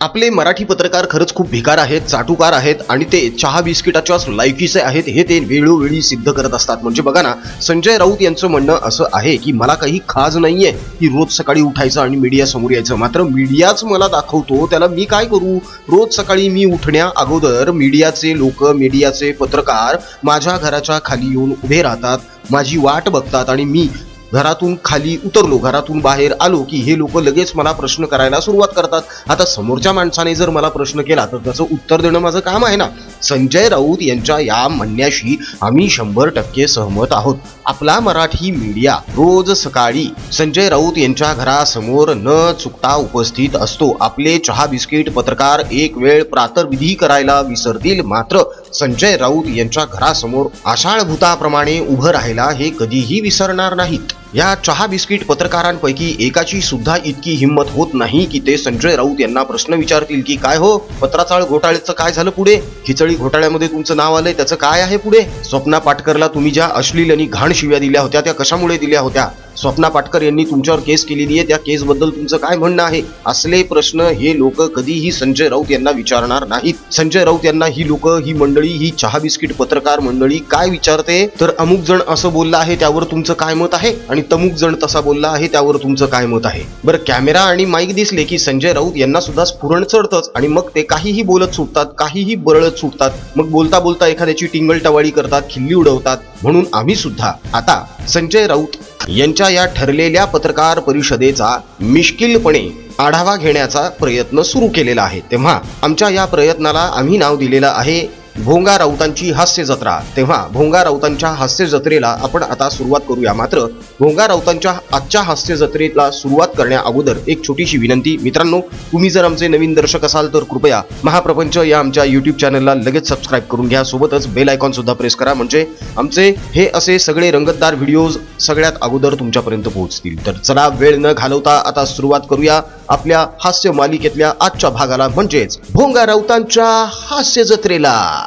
आपले मराठी पत्रकार खरंच खूप भिकार आहेत चाटुकार आहेत आणि ते चहा बिस्किटाच्याच लायकीचे आहेत हे ते वेळोवेळी सिद्ध करत असतात. म्हणजे बघा ना संजय राऊत यांचं म्हणणं असं आहे की मला काही खाज नाहीये की रोज सकाळी उठायचं आणि मीडिया समोर यायचं. मात्र मीडियाच मला दाखवतो त्याला मी काय करू? रोज सकाळी मी उठण्या अगोदर मीडियाचे लोक मीडियाचे पत्रकार माझ्या घराच्या खाली येऊन उभे राहतात माझी वाट बघतात आणि मी घरातून खाली उतरलो घरातून बाहेर आलो की हे लोक लगेच मला प्रश्न करायला सुरुवात करतात. आता समोरच्या माणसाने जर मला प्रश्न केला तर त्याचं उत्तर देणं माझं काम आहे ना? संजय राऊत यांच्या या म्हणण्याशी आम्ही शंभर टक्के सहमत आहोत. आपला मराठी मीडिया रोज सकाळी संजय राऊत यांच्या घरासमोर न चुकता उपस्थित असतो. आपले चहा बिस्किट पत्रकार एक वेळ प्रातर्विधी करायला विसरतील मात्र संजय राऊत यांच्या घरासमोर आषाढ भूताप्रमाणे उभं राहायला हे कधीही विसरणार नाहीत. या चहा बिस्किट पत्रकारांपैकी एकाची सुद्धा इतकी हिंमत होत नाही की ते संजय राऊत यांना प्रश्न विचारतील की काय हो पत्राचाळ घोटाळ्याचं काय झालं पुढे? खिचडी घोटाळ्यामध्ये तुमचं नाव आलंय त्याचं काय आहे पुढे? स्वप्ना पाटकरला तुम्ही ज्या अश्लील आणि घाण शिव्या दिल्या होत्या त्या कशामुळे दिल्या होत्या? स्वप्ना पाटकर यांनी तुमच्यावर केस केलेली आहे त्या केस बद्दल तुमचं काय म्हणणं आहे? असले प्रश्न हे लोक कधीही संजय राऊत यांना विचारणार नाहीत. संजय राऊत यांना ही लोक ही मंडळी ही चहा बिस्किट पत्रकार मंडळी काय विचारते? तर अमुक जण असं बोललं आहे त्यावर तुमचं काय मत आहे? आणि तमुक जण तसा बोलला आहे त्यावर तुमचं काय मत आहे? बरं कॅमेरा आणि माईक दिसले की संजय राऊत यांना सुद्धा स्फुरण चढतच आणि मग ते काहीही बोलत सुटतात काहीही बरळत सुटतात. मग बोलता बोलता एखाद्याची टिंगल टवाळी करतात खिल्ली उडवतात. म्हणून आम्ही सुद्धा आता संजय राऊत यांच्या या ठरलेल्या पत्रकार परिषदेचा मिश्किलपणे आढावा घेण्याचा प्रयत्न सुरू केलेला आहे. तेव्हा आमच्या या प्रयत्नाला आम्ही नाव दिलेलं आहे. भोंगा राऊतांची हास्य जत्रा. तेव्हा भोंगा राऊतांच्या हास्य जत्रेला आपण आता सुरुवात करूया. मात्र भोंगा राऊतांच्या आजच्या हास्य जत्रेला सुरुवात करण्या अगोदर एक छोटीशी विनंती. मित्रांनो तुम्ही जर आमचे नवीन दर्शक असाल तर कृपया महाप्रपंच या आमच्या युट्यूब चॅनलला लगेच सबस्क्राईब करून घ्या. सोबतच बेल आयकॉन सुद्धा प्रेस करा. म्हणजे आमचे हे असे सगळे रंगतदार व्हिडिओज सगळ्यात अगोदर तुमच्यापर्यंत पोहोचतील. तर चला वेळ न घालवता आता सुरुवात करूया आपल्या हास्य मालिकेतल्या आजच्या भागाला. म्हणजेच भोंगा राऊतांच्या हास्य जत्रेला.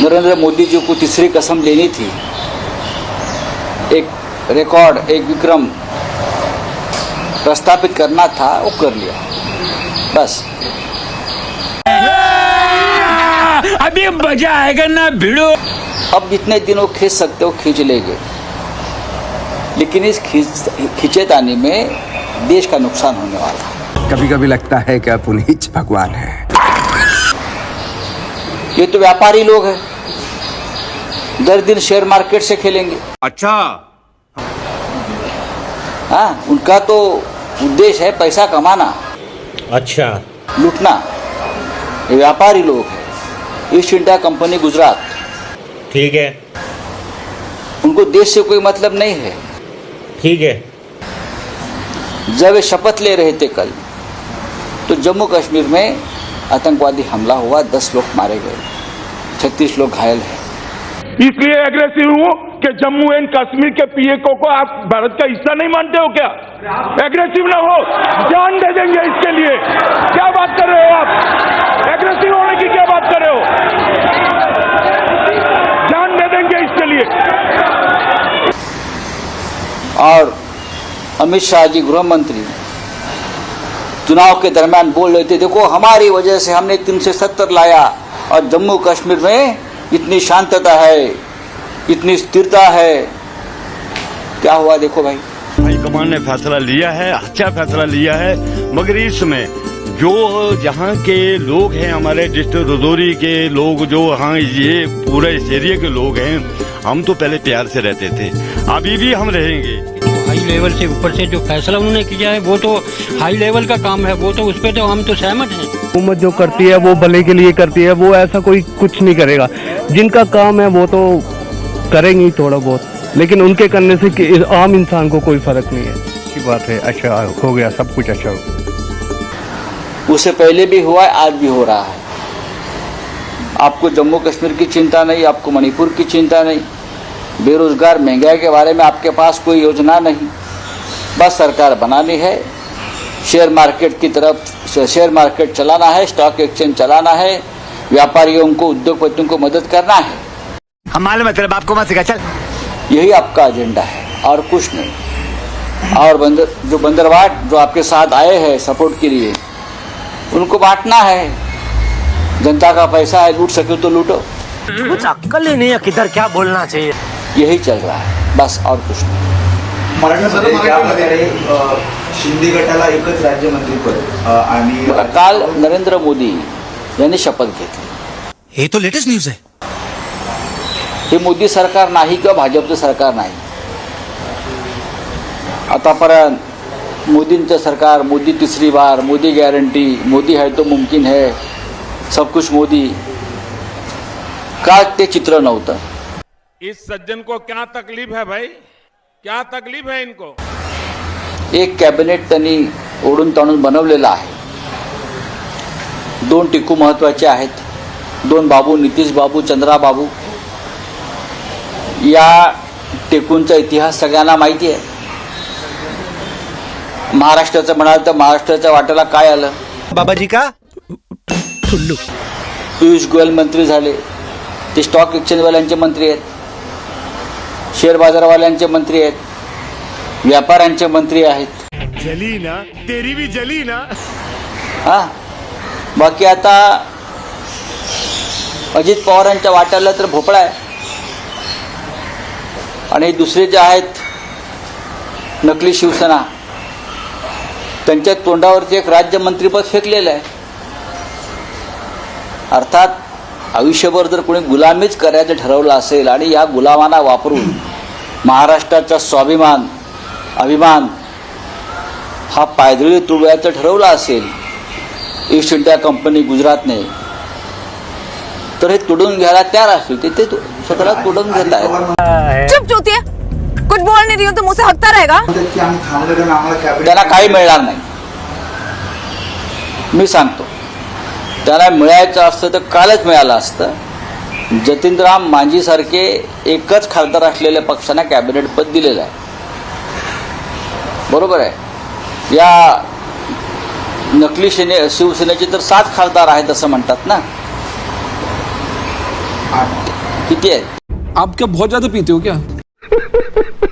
नरेंद्र मोदी जी को तीसरी कसम लेनी थी। एक रिकॉर्ड एक विक्रम प्रस्थापित करना था वो कर लिया। बस। अभी मज़ा आएगा ना भिड़ो। अब जितने दिन वो खींच सकते हो खींच लेंगे। लेकिन इस खींच खींचेतानी में देश का नुकसान होने वाला है। कभी कभी लगता है कि आप उन्हीं भगवान हैं। ये तो व्यापारी लोग हैं। दर दिन शेयर मार्केट से खेलेंगे। अच्छा। हाँ उनका तो उद्देश्य है पैसा कमाना। अच्छा। लूटना। ये व्यापारी लोग हैं। East India Company Gujarat. ठीक है। उनको देश से कोई मतलब नहीं है। ठीक है। जब वे शपथ ले रहे थे कल तो जम्मू कश्मीर में आतंकवादी हमला हुआ दस लोग मारे गए। छत्तीस लोग घायल हैं। इसलिए एग्रेसिव हूँ कि जम्मू एंड कश्मीर के पीएको को आप भारत का हिस्सा नहीं मानते हो क्या? एग्रेसिव ना हो जान दे देंगे इसके लिए। क्या बात कर रहे हो आप? एग्रेसिव होने की क्या बात कर रहे हो? जान दे देंगे इसके लिए। और अमित शाह जी गृह मंत्री। चुनाव के दरमियान बोल रहे थे, देखो, हमारी वजह से हमने तीन से सत्तर लाया और जम्मू कश्मीर में इतनी शांतता है, इतनी स्थिरता है। क्या हुआ देखो भाई। हाईकमान ने फैसला लिया है अच्छा फैसला लिया है, मगर इसमें जो जहाँ के लोग हैं, हमारे डिस्ट्रिक्ट रजौरी के लोग जो हाँ ये पूरे इस एरिया के लोग हैं, हम तो पहले प्यार से रहते थे, अभी भी हम रहेंगे। हाई लेवल से ऊपर से जो फैसला उन्होंने किया है वो तो हाई लेवल का काम है वो तो उस पर तो हम तो सहमत हैं। हुकूमत जो करती है वो भले के लिए करती है वो ऐसा कोई कुछ नहीं करेगा। जिनका काम है वो तो करेंगे ही थोड़ा बहुत लेकिन उनके करने से आम इंसान को कोई फ़र्क नहीं है। अच्छी बात है अच्छा हो गया सब कुछ अच्छा हो गया। उससे पहले भी हुआ है आज भी हो रहा है। आपको जम्मू कश्मीर की चिंता नहीं आपको मणिपुर की चिंता नहीं। बेरोजगार महँगाई के बारे में आपके पास कोई योजना नहीं। बस सरकार बनानी है शेयर मार्केट की तरफ़ शेयर मार्केट चलाना है स्टॉक एक्सचेंज चलाना है व्यापारियों को उद्योगपतियों को मदद करना है। हमारे मतलब आपको मत सिखा चल। यही आपका एजेंडा है और कुछ नहीं। और बंदर जो बंदरवाट जो आपके साथ आए हैं सपोर्ट के लिए उनको बांटना है। जनता का पैसा है लूट सके तो लूटो। कुछ अक्कल ही नहीं है किधर क्या बोलना चाहिए। यही चल रहा है। बस और कुछ नहीं। अ, शिंदे गटाला एकच राज्यमंत्रीपद आणि काल नरेंद्र मोदी यांनी शपथ घेतली. ये तो लेटेस्ट न्यूज है हे मोदी सरकार नाही किंवा भाजपचं सरकार नाही. आतापर्यंत मोदींचं सरकार मोदी तिसरी बार मोदी गॅरंटी मोदी है तो मुमकिन है सब कुछ मोदी. का ते चित्र नव्हतं. इस सज्जन को क्या तकलीफ है भाई? क्या तकलीफ है इनको? एक कॅबिनेट त्यांनी ओढून ताणून बनवलेलं आहे. दोन टिकू महत्त्वाचे आहेत. दोन बाबू नितीश बाबू चंद्रा बाबू. या टेकूंचा इतिहास सगळ्यांना माहिती आहे. महाराष्ट्राचं म्हणाल तर महाराष्ट्राच्या वाट्याला काय आलं? बाबाजी का? ठुल्लू पियुष गोयल मंत्री झाले. ते स्टॉक एक्सचेंजवाल्यांचे मंत्री आहेत. शेअर बाजारवाल्यांचे मंत्री आहेत व्यापाऱ्यांचे मंत्री आहेत. जली ना तेरी भी जली ना. हा? बाकी आता अजित पवारांच्या वाट्याला तर भोपळा आहे. आणि दुसरे जे आहेत नकली शिवसेना त्यांच्या तोंडावरती एक राज्यमंत्रीपद फेकलेलं आहे. अर्थात आयुष्यभर जर कोणी गुलामीच करायचं ठरवलं असेल आणि या गुलामांना वापरून महाराष्ट्राचा स्वाभिमान अभिमान हा पायदळी तुडवायचं ठरवलं असेल ईस्ट इंडिया कंपनी गुजरातने. तर हे तुडून घ्यायला तयार असतील ते स्वतःला तुडून घेत आहेत चुप कुछ बोल नहीं रही हूँ तो मुझसे हकता रहेगा. त्यांना काही मिळणार नाही. मी सांगतो त्यांना मिळायचं असतं तर कालच मिळालं असतं. जतीनराम मांझीसारखे एकच खासदार असलेल्या पक्षांना कॅबिनेट पद दिलेलं आहे. बरोबर आहे? या नकली सेने शिवसेनेचे तर सात खासदार आहेत असं म्हणतात ना? किती आहेत आप क्या बहुत ज्यादा पीते हो क्या?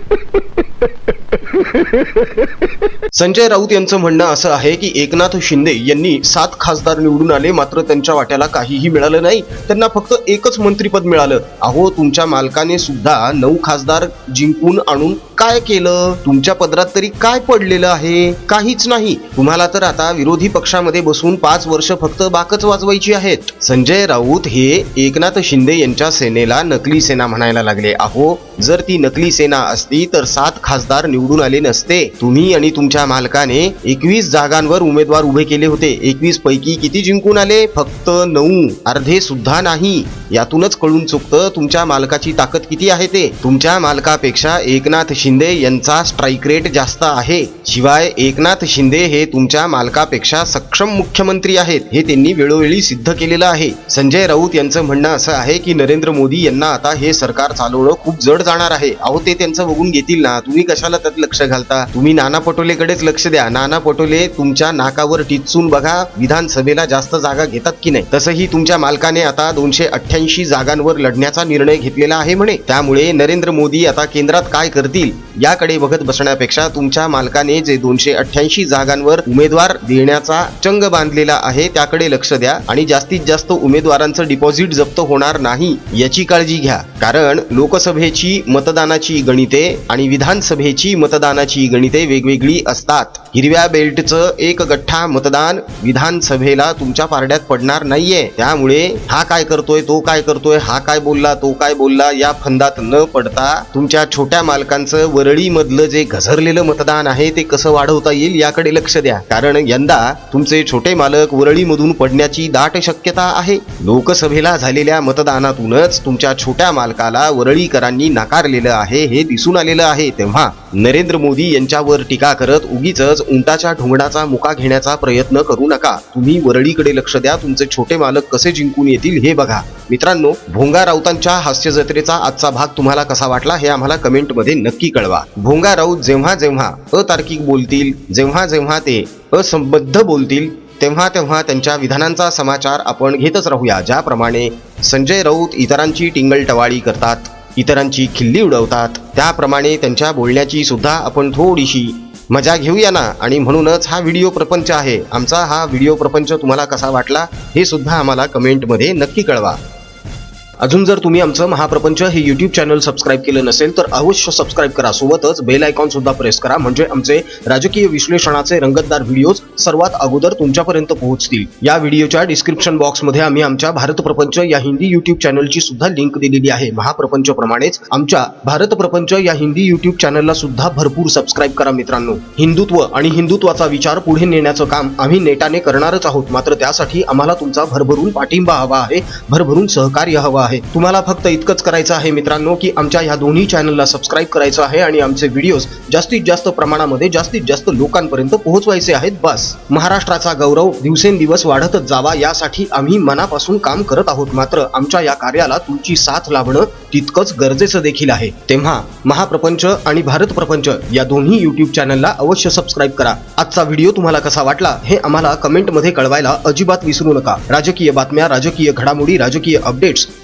संजय राऊत यांचं म्हणणं असं आहे की एकनाथ शिंदे यांनी सात खासदार निवडून आले मात्र त्यांच्या वाट्याला काहीही मिळालं नाही. त्यांना फक्त एकच मंत्रीपद मिळालं. अहो तुमच्या मालकाने सुद्धा नऊ खासदार जिंकून आणून काय केलं? तुमच्या पदरात तरी काय पडलेलं आहे? काहीच नाही. तुम्हाला तर आता विरोधी पक्षामध्ये बसून पाच वर्ष फक्त बाकच वाजवायची आहेत. संजय राऊत हे एकनाथ शिंदे यांच्या सेनेला नकली सेना म्हणायला लागले. अहो जर ती नकली सेना असती तर सात खासदार निवडून आले नसते. तुम्ही आणि तुमच्या मालकाने एकवीस जागांवर उमेदवार उभे केले होते. एकवीस पैकी किती जिंकून आले? फक्त नऊ. अर्धे सुद्धा नाही. यातूनच कळून चुकतं तुमच्या मालकाची ताकद किती आहे ते. तुमच्या मालकापेक्षा एकनाथ शिंदे यांचा स्ट्राईक रेट जास्त आहे. शिवाय एकनाथ शिंदे हे तुमच्या मालकापेक्षा सक्षम मुख्यमंत्री आहेत हे त्यांनी वेळोवेळी सिद्ध केलेलं आहे. संजय राऊत यांचं म्हणणं असं आहे की नरेंद्र मोदी यांना आता हे सरकार चालवणं खूप जड जाणार आहे. अहो ते त्यांचं बघून घेतील ना. तुम्ही कशाला त्यात लक्ष घालता. तुम्ही नाना पटोलेकडेच लक्ष द्या. नाना पटोले तुमच्या नाकावर टिचून बघा विधानसभेला जास्त जागा घेतात की नाही. तसंही तुमच्या मालकाने आता दोनशे अठ्ठ्याऐंशी जागांवर लढण्याचा निर्णय घेतलेला आहे म्हणे. त्यामुळे नरेंद्र मोदी आता केंद्रात काय करतील याकडे बघत बसण्यापेक्षा तुमच्या मालकाने जे दोनशे अठ्ठ्याऐंशी जागांवर उमेदवार देण्याचा चंग बांधलेला आहे त्याकडे लक्ष द्या आणि जास्तीत जास्त उमेदवारांचं डिपॉझिट जप्त होणार नाही याची काळजी घ्या. कारण लोकसभेची मतदानाची गणिते आणि विधानसभेची मतदान मतदानाची गणिते वेगवेगळी असतात. हिरव्या बेल्टचं एक गठ्ठा मतदान विधानसभेला तुमच्या पारड्यात पडणार नाहीये. त्यामुळे हा काय करतोय तो काय करतोय हा काय बोलला तो काय बोलला या फंदात न पडता तुमच्या छोट्या मालकांचं वरळी मधलं जे घसरलेलं मतदान आहे ते कसं वाढवता येईल याकडे लक्ष द्या. कारण यंदा तुमचे छोटे मालक वरळीमधून पडण्याची दाट शक्यता आहे. लोकसभेला झालेल्या मतदानातूनच तुमच्या छोट्या मालकाला वरळीकरांनी नाकारलेलं आहे हे दिसून आलेलं आहे. तेव्हा नरेंद्र मोदी यांच्यावर टीका करत उगीच उंटाच्या ढोंगणाचा मुका घेण्याचा प्रयत्न करू नका. तुम्ही वरळीकडे लक्ष द्या. तुमचे छोटे मालक कसे जिंकून येतील हे बघा. मित्रांनो भोंगा राऊतांच्या हास्य जत्रेचा आजचा भाग तुम्हाला कसा वाटला हे आम्हाला कमेंटमध्ये नक्की कळवा. भोंगा राऊत जेव्हा जेव्हा अतार्किक बोलतील जेव्हा जेव्हा ते असंबद्ध बोलतील तेव्हा तेव्हा त्यांच्या विधानांचा समाचार आपण घेतच राहूया. ज्याप्रमाणे संजय राऊत इतरांची टिंगलटवाळी करतात इतरांची खिल्ली उडवतात त्याप्रमाणे त्यांच्या बोलण्याची सुद्धा आपण थोडीशी मजा घेऊया ना? आणि म्हणूनच हा व्हिडिओ प्रपंच आहे. आमचा हा व्हिडिओ प्रपंच तुम्हाला कसा वाटला हे सुद्धा आम्हाला कमेंटमध्ये नक्की कळवा. अजून जर तुम्ही आमचं महाप्रपंच हे युट्यूब चॅनल सबस्क्राईब केलं नसेल तर अवश्य सबस्क्राईब करा. सोबतच बेल आयकॉन सुद्धा प्रेस करा. म्हणजे आमचे राजकीय विश्लेषणाचे रंगतदार व्हिडिओज सर्वात अगोदर तुमच्यापर्यंत पोहोचतील. या व्हिडिओच्या डिस्क्रिप्शन बॉक्समध्ये आम्ही आमच्या भारत प्रपंच या हिंदी युट्यूब चॅनलची सुद्धा लिंक दिलेली आहे. महाप्रपंच प्रमाणेच आमच्या भारत प्रपंच या हिंदी युट्यूब चॅनलला सुद्धा भरपूर सबस्क्राईब करा मित्रांनो. हिंदुत्व आणि हिंदुत्वाचा विचार पुढे नेण्याचं काम आम्ही नेटाने करणारच आहोत. मात्र त्यासाठी आम्हाला तुमचा भरभरून पाठिंबा हवा आहे. भरभरून सहकार्य हवा आहे. तुम्हाला फक्त इतकंच करायचं आहे मित्रांनो की आमच्या ह्या दोन्ही चॅनलला सबस्क्राईब करायचं आहे आणि आमचे व्हिडिओज जास्तीत जास्त प्रमाणामध्ये जास्तीत जास्त लोकांपर्यंत पोहोचवायचे आहेत. बस. महाराष्ट्राचा गौरव दिवसेंदिवस वाढतच जावा यासाठी आम्ही मनापासून काम करत आहोत. मात्र आमच्या या कार्याला तुमची साथ लाभणं तितकंच गरजेचं देखील आहे. तेव्हा महाप्रपंच आणि भारत प्रपंच या दोन्ही युट्यूब चॅनलला अवश्य सबस्क्राईब करा. आजचा व्हिडिओ तुम्हाला कसा वाटला हे आम्हाला कमेंटमध्ये कळवायला अजिबात विसरू नका. राजकीय बातम्या राजकीय घडामोडी राजकीय अपडेट्स